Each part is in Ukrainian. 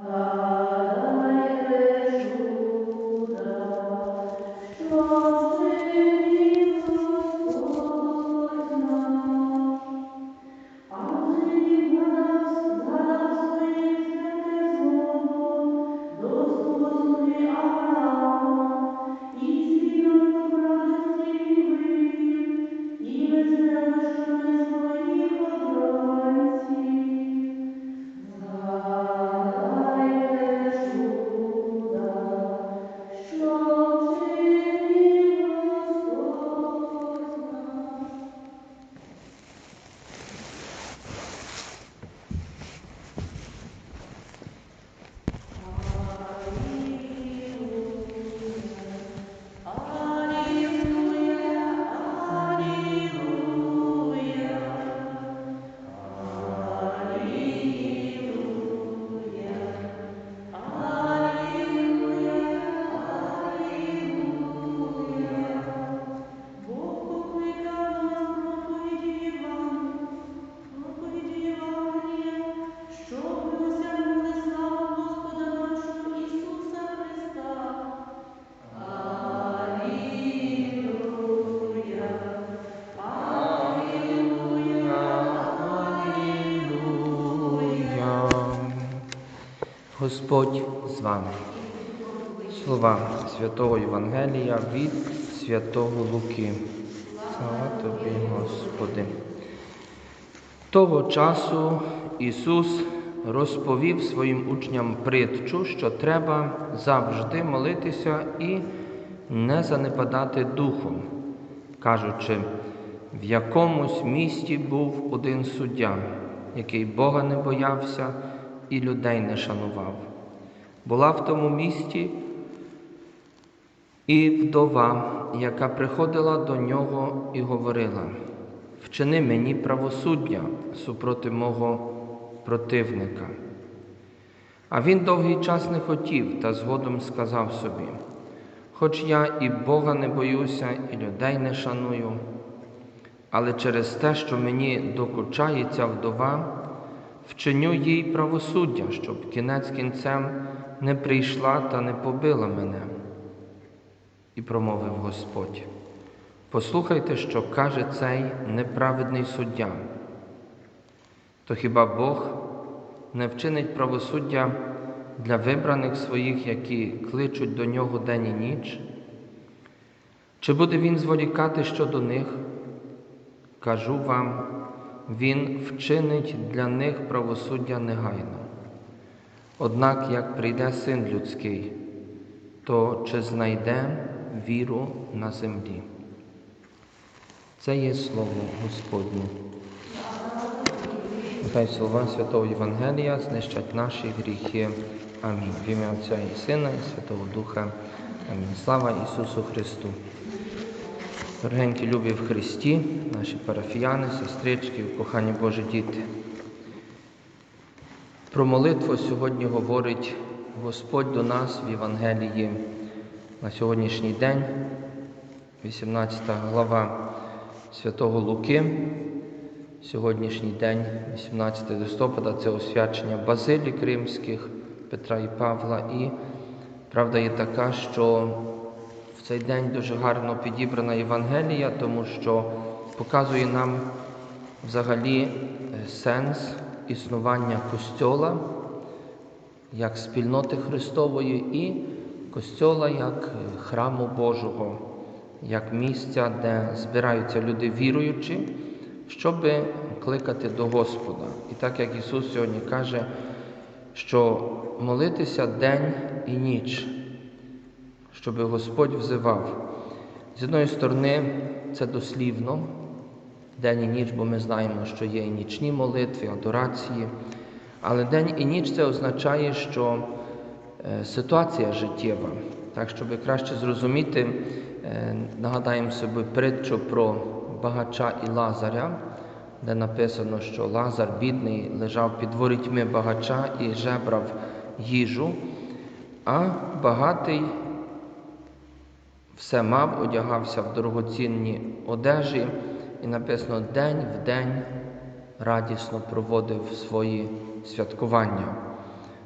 Hello. Господь з вами. Слова Святого Євангелія від Святого Луки. Слава тобі, Господи. Того часу Ісус розповів своїм учням притчу, що треба завжди молитися і не занепадати духом, кажучи, в якомусь місті був один суддя, який Бога не боявся і людей не шанував. Була в тому місті і вдова, яка приходила до нього і говорила: Вчини мені правосуддя супроти мого противника. А він довгий час не хотів та згодом сказав собі: Хоч я і Бога не боюся, і людей не шаную, але через те, що мені докучає ця вдова, вчиню їй правосуддя, щоб кінець кінцем не прийшла та не побила мене. І промовив Господь. Послухайте, що каже цей неправедний суддя. То хіба Бог не вчинить правосуддя для вибраних своїх, які кличуть до нього день і ніч? Чи буде він зволікати щодо них? Кажу вам, він вчинить для них правосуддя негайно. Однак, як прийде син людський, то чи знайде віру на землі? Це є слово Господнє. Нехай слова Святого Євангелія знищать наші гріхи. Амінь. В ім'я Отця і Сина, і Святого Духа. Амінь. Слава Ісусу Христу. Дорогенькі любі в Христі, наші парафіяни, сестрички, кохані Божі діти. Про молитву сьогодні говорить Господь до нас в Євангелії на сьогоднішній день, 18 глава Святого Луки. Сьогоднішній день, 18 листопада, це освячення базилік римських Петра і Павла. І правда є така, що цей день дуже гарно підібрана Євангелія, тому що показує нам взагалі е, сенс існування Костьола як спільноти Христової і Костьола як е, храму Божого, як місця, де збираються люди віруючі, щоб кликати до Господа. І так як Ісус сьогодні каже, що молитися день і ніч, щоб Господь взивав. З одної сторони, це дослівно, день і ніч, бо ми знаємо, що є і нічні молитви, адорації. Але день і ніч це означає, що е, ситуація життєва. Так, щоб краще зрозуміти, е, нагадаємо собі притчу про багача і Лазаря, де написано, що Лазар, бідний, лежав під ворітьми багача і жебрав їжу, а багатий все мав, одягався в дорогоцінні одежі, і написано день в день радісно проводив свої святкування.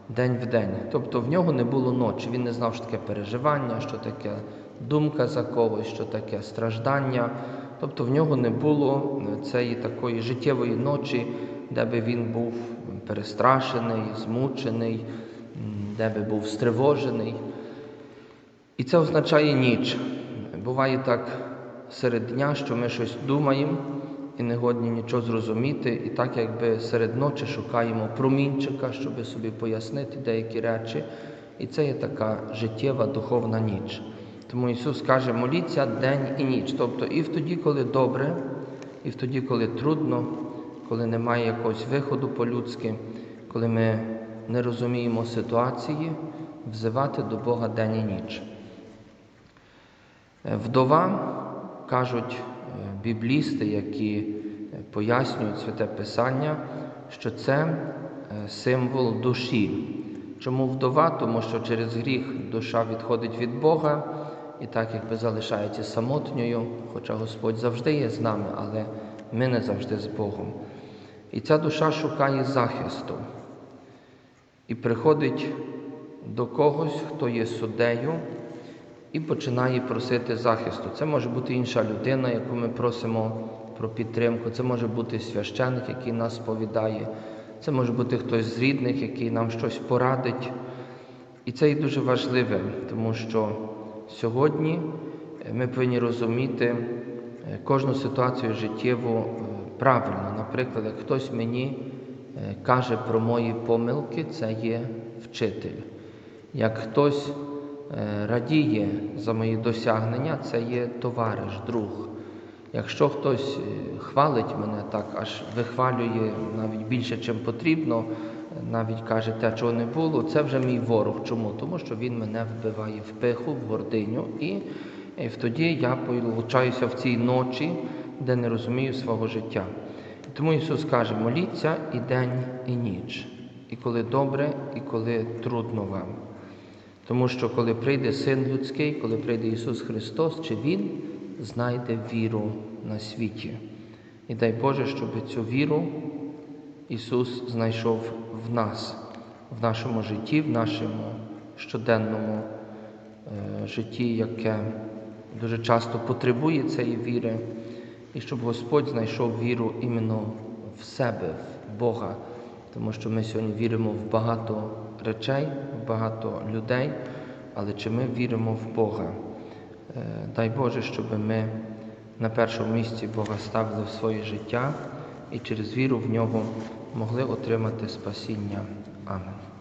день в день. Тобто в нього не було ночі. Він не знав, що таке переживання, що таке думка за когось, що таке страждання. Тобто в нього не було цієї такої життєвої ночі, де би він був перестрашений, змучений, де би був стривожений. І це означає ніч. Буває так серед дня, що ми щось думаємо і не годні нічого зрозуміти, і так якби серед ночі шукаємо промінчика, щоб собі пояснити деякі речі. І це є така життєва духовна ніч. Тому Ісус каже, моліться день і ніч. Тобто і в тоді, коли добре, і в тоді, коли трудно, коли немає якогось виходу по-людськи, коли ми не розуміємо ситуації, взивати до Бога день і ніч. Вдова, кажуть е, біблісти, які е, пояснюють святе Писання, що це е, символ душі. Чому вдова? Тому що через гріх душа відходить від Бога і так якби залишається самотньою, хоча Господь завжди є з нами, але ми не завжди з Богом. І ця душа шукає захисту і приходить до когось, хто є суддею, і починає просити захисту. Це може бути інша людина, яку ми просимо про підтримку, це може бути священик, який нас сповідає, це може бути хтось з рідних, який нам щось порадить. І це є дуже важливе, тому що сьогодні е, ми повинні розуміти е, кожну ситуацію життєву е, правильно. Наприклад, як хтось мені каже про мої помилки, це є вчитель. Як хтось радіє за мої досягнення, це є товариш, друг. Якщо хтось е, хвалить мене так, аж вихвалює навіть більше, чим потрібно, е, навіть каже те, чого не було, це вже мій ворог. Чому? Тому що він мене вбиває в пиху, в гординю, і, і тоді я получаюся в цій ночі, де не розумію свого життя. Тому Ісус каже: моліться і день, і ніч, і коли добре, і коли трудно вам. Тому що коли прийде Син людський, коли прийде Ісус Христос, чи Він знайде віру на світі. І дай Боже, щоб цю віру Ісус знайшов в нас, в нашому житті, в нашому щоденному е, житті, яке дуже часто потребує цієї віри, і щоб Господь знайшов віру іменно в себе, в Бога, тому що ми сьогодні віримо в багато речей, багато людей, але чи ми віримо в Бога? Е, Дай Боже, щоб ми на першому місці Бога ставили в своє життя і через віру в нього могли отримати спасіння. Амен.